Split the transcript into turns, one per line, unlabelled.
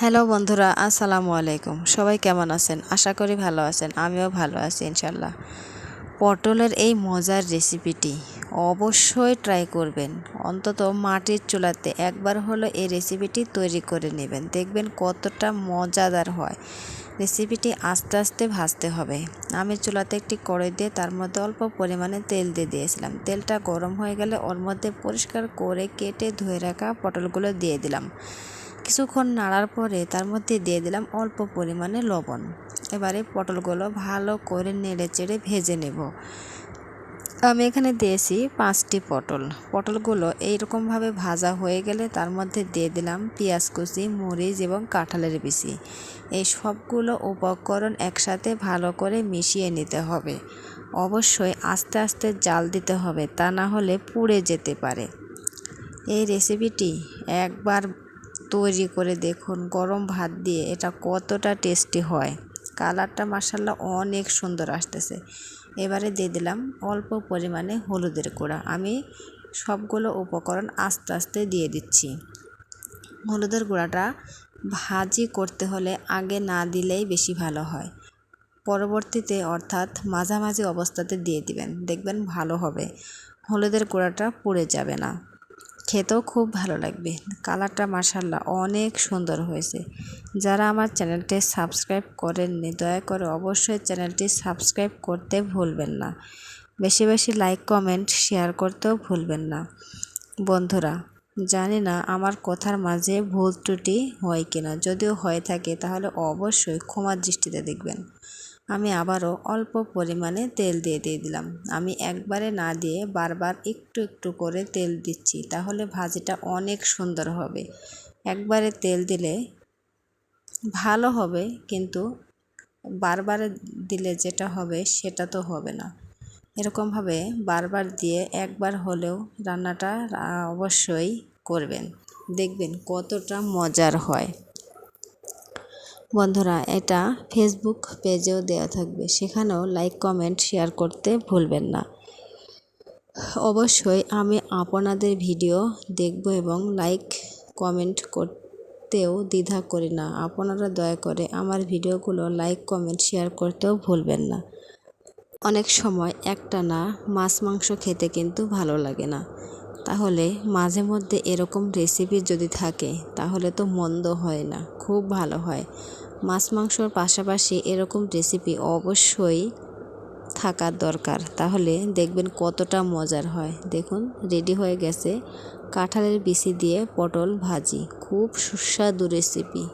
Hello বন্ধুরা, আসসালামু আলাইকুম। সবাই কেমন আছেন? আশা করি ভালো আছেন, আমিও ভালো আছি ইনশাল্লাহ পটলের এই মজার রেসিপিটি অবশ্যই ট্রাই করবেন। অন্তত মাটির চুলাতে একবার হলো এই রেসিপিটি তৈরি করে নেবেন। দেখবেন কতটা মজাদার হয়। রেসিপিটি আস্তে আস্তে ভাজতে হবে। আমি চুলাতে একটি কড়াই দিয়ে তার মধ্যে অল্প পরিমাণে তেল দিয়ে দিয়েছিলাম। তেলটা গরম হয়ে গেলে ওর মধ্যে পরিষ্কার করে কেটে ধুয়ে রাখা পটলগুলো দিয়ে দিলাম। কিছুক্ষণ নাড়ার পরে তার মধ্যে দিয়ে দিলাম অল্প পরিমাণে লবণ। এবারে পটলগুলো ভালো করে নেড়ে চেড়ে ভেজে নেব। আমি এখানে দিয়েছি পাঁচটি পটল। পটলগুলো এইরকমভাবে ভাজা হয়ে গেলে তার মধ্যে দিয়ে দিলাম পেঁয়াজ কুচি, মরিচ এবং কাঁঠালের বিচি। এই সবগুলো উপকরণ একসাথে ভালো করে মিশিয়ে নিতে হবে। অবশ্যই আস্তে আস্তে জাল দিতে হবে, তা না হলে পুড়ে যেতে পারে। এই রেসিপিটি একবার তৈরি করে দেখুন, গরম ভাত দিয়ে এটা কতটা টেস্টি হয়। কালারটা মাসাল্লাহ অনেক সুন্দর আসতেছে। এবারে দিয়ে দিলাম অল্প পরিমাণে হলুদের গুঁড়া। আমি সবগুলো উপকরণ আস্তে আস্তে দিয়ে দিচ্ছি। হলুদের গুঁড়াটা ভাজি করতে হলে আগে না দিলেই বেশি ভালো হয়। পরবর্তীতে অর্থাৎ মাঝামাঝি অবস্থাতে দিয়ে দিবেন। দেখবেন ভালো হবে। হলুদের গুঁড়াটা পুড়ে যাবে না। খেতেও খুব ভালো লাগবে। কালারটা মার্শাল্লাহ অনেক সুন্দর হয়েছে। যারা আমার চ্যানেলটি সাবস্ক্রাইব করেননি, দয়া করে অবশ্যই চ্যানেলটি সাবস্ক্রাইব করতে ভুলবেন না। বেশি বেশি লাইক, কমেন্ট, শেয়ার করতেও ভুলবেন না। বন্ধুরা, জানি না আমার কথার মাঝে ভুল ত্রুটি হয় কিনা। যদিও হয়ে থাকে, তাহলে অবশ্যই ক্ষমার দৃষ্টিতে দেখবেন। আমি আবারও অল্প পরিমাণে তেল দিয়ে দিয়ে দিলাম। আমি একবারে না দিয়ে বারবার একটু একটু করে তেল দিচ্ছি, তাহলে ভাজিটা অনেক সুন্দর হবে। একবারে তেল দিলে ভালো হবে, কিন্তু বারবার দিলে যেটা হবে সেটা তো হবে না। এরকমভাবে বারবার দিয়ে একবার হলেও রান্নাটা অবশ্যই করবেন। দেখবেন কতটা মজার হয়। বন্ধুরা, এটা ফেসবুক পেজেও দেওয়া থাকবে। সেখানেও লাইক কমেন্ট শেয়ার করতে ভুলবেন না। অবশ্যই আমি আপনাদের ভিডিও দেখব এবং লাইক কমেন্ট করতেও দ্বিধা করি না। আপনারা দয়া করে আমার ভিডিওগুলো লাইক কমেন্ট শেয়ার করতেও ভুলবেন না। অনেক সময় একটা না মাছ, মাংস খেতে কিন্তু ভালো লাগে না। তাহলে মাঝে মধ্যে এরকম রেসিপি যদি থাকে, তাহলে তো মন্দ হয় না, খুব ভালো হয়। মাছ মাংসর পাশাপাশি এরকম রেসিপি অবশ্যই থাকার দরকার। তাহলে দেখবেন কতটা মজার হয়। দেখুন রেডি হয়ে গেছে। কাঁঠালের বিচি দিয়ে পটল ভাজি, খুব সুস্বাদু রেসিপি